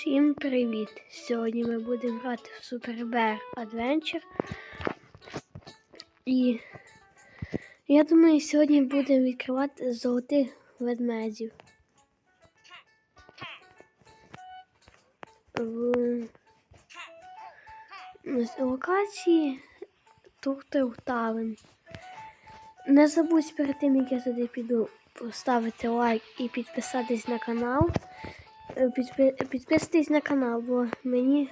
Всім привіт! Сьогодні ми будемо грати в Super Bear Adventure. І я думаю, сьогодні будемо відкривати золотих ведмедів. В локації Туртил Тавен. Не забудь перед тим, як я туди піду, поставити лайк і підписатись на канал. Е, підпи- Підписуйтесь на канал, бо мені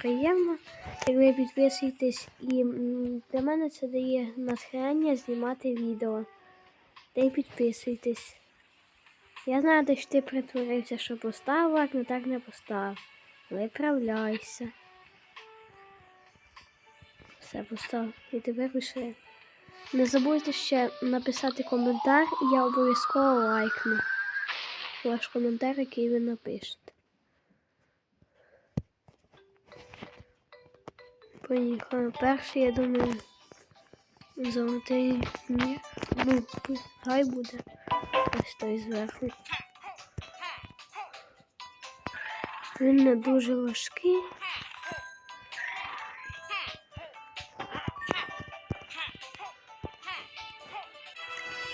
приємно, як ви підписуєтесь, і для мене це дає натхнення знімати відео. Та й підписуйтесь. Я знаю, де ж ти притворився, що поставив лайк, але так не поставив. Виправляйся. Все поставив. І тепер пиши. Не забудьте ще написати коментар, і я обов'язково лайкну ваш коментар, який ви напишете. Поїхали. Перший, я думаю, золотий мір. Ну, хай буде. Ось той зверху. Він не дуже важкий.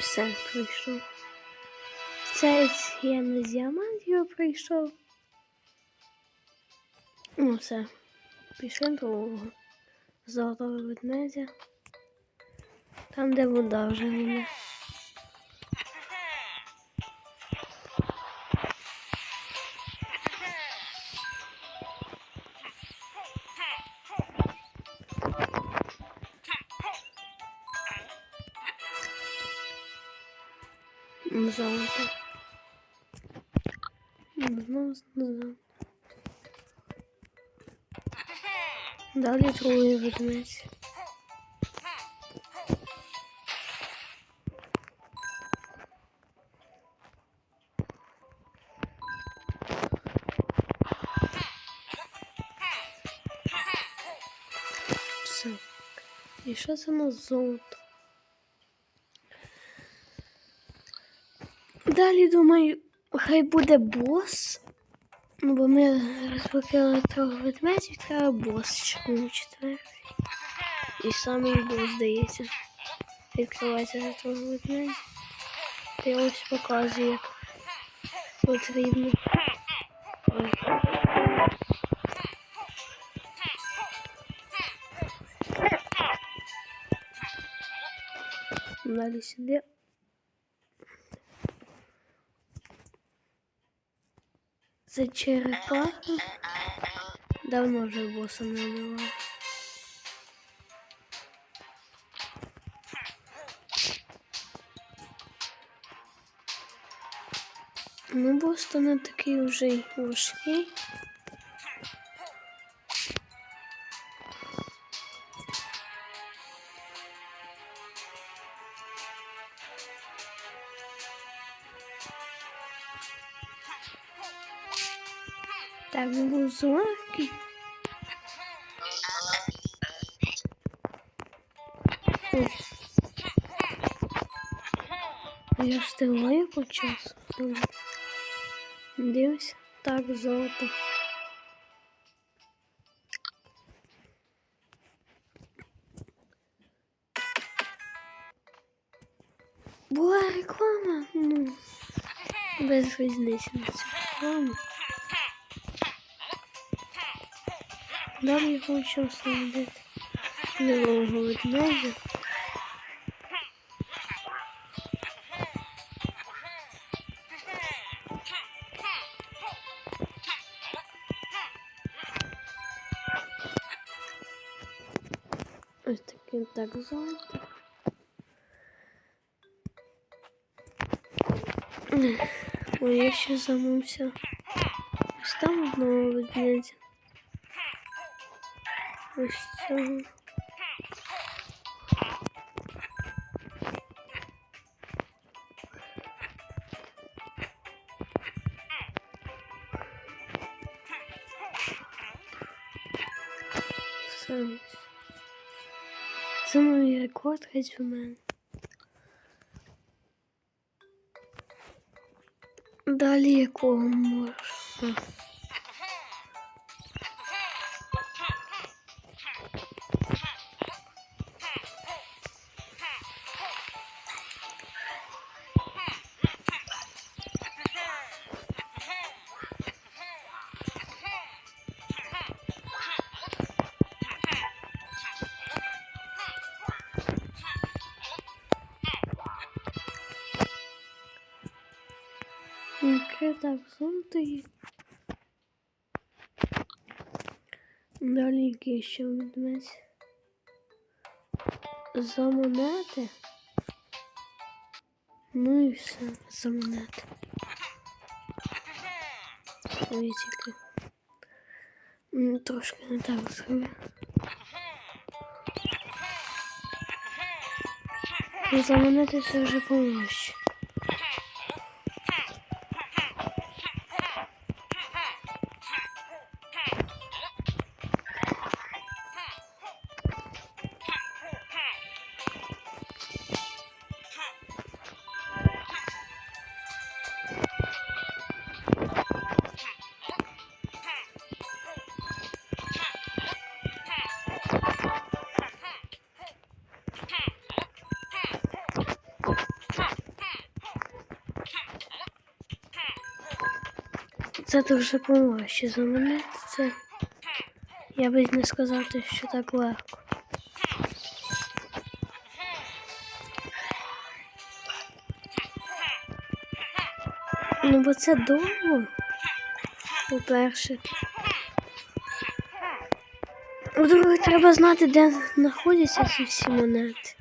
Все, пройшов. Це я не з діамантів прийшов. Ну все. Пішли до золотого ведмедя. Там, де вода вже мене. Золото. Знову знову. Далі другий ведмедь. Все. І що це на золото? Далі думаю, Хай буде бос. Ну, бо ми розпокили трохи ведмедів, треба бос четвертий. І самий бос, здається. Відкривається за трохи ведмедів. Я ось показую, як потрібно. Ой. Далі сюди. Це черепаха. Давно вже боса не було. Ну, бос то не такий вже й важкий. Так. А Я встигаю по часу. Дивись. Так, золото. Була реклама, ну, без різниці на цю рекламу. Далі я хочу сидіти нового ведмедя. Ось таким так золото. Ой, я ще замовся. Ось там одного ведмедя. Ось цього. Все. Це новий рекорд геть у мене. Далі якого можна? Відкрив так зонтої. Далі який ще ведмедь. За монети. Ну і все, за монети. Ой, тільки. М, Трошки не так зробив. Ну, За монети це вже помощь. Це дуже помощь. За монети це. Я би не сказати, що так легко. Ну, бо це довго. По-перше. По-друге, треба знати, де знаходяться ці всі монети.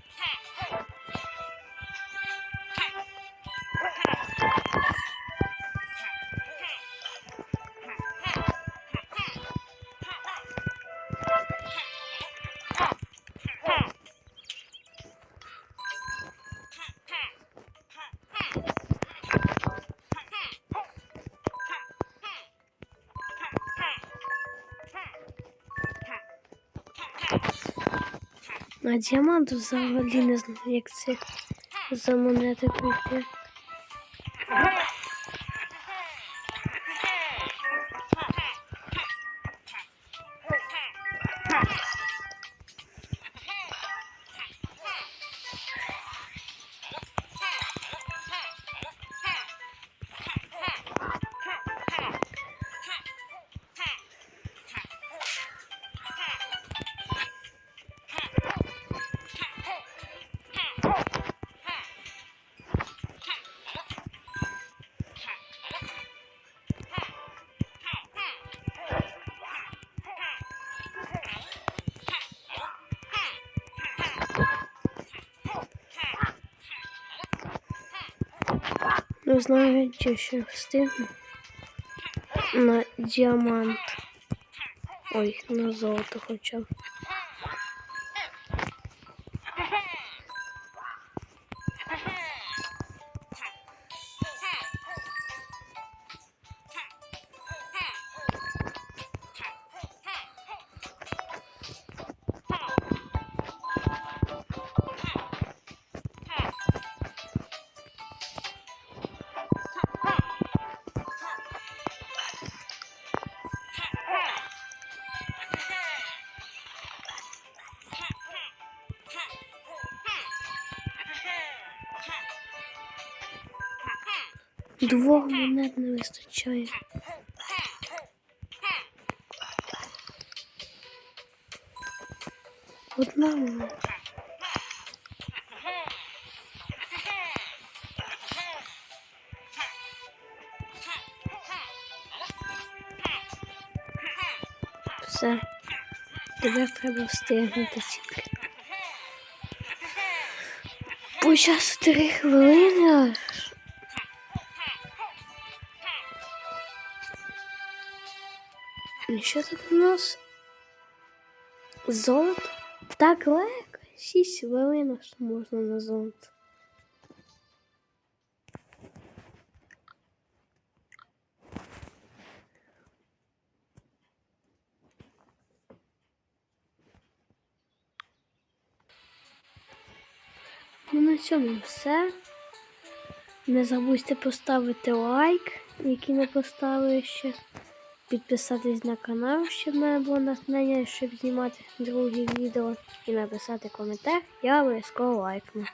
А діамант взагалі не знаю, як це за монети Ну, знаєте, що встигну на діамант. Ой, на золото хоча Двох монет не вистачає. Одна монета. Все. Тепер треба встигнути тільки. Ой, зараз три хвилини І що тут у нас? Золото? Так легко. Шість хвилин аж можна на золото. Ну, на цьому все. Не забудьте поставити лайк, який не поставили ще. Підписатись на канал, щоб в мене було натхнення, щоб знімати другі відео. І написати коментар, я обов'язково лайкну.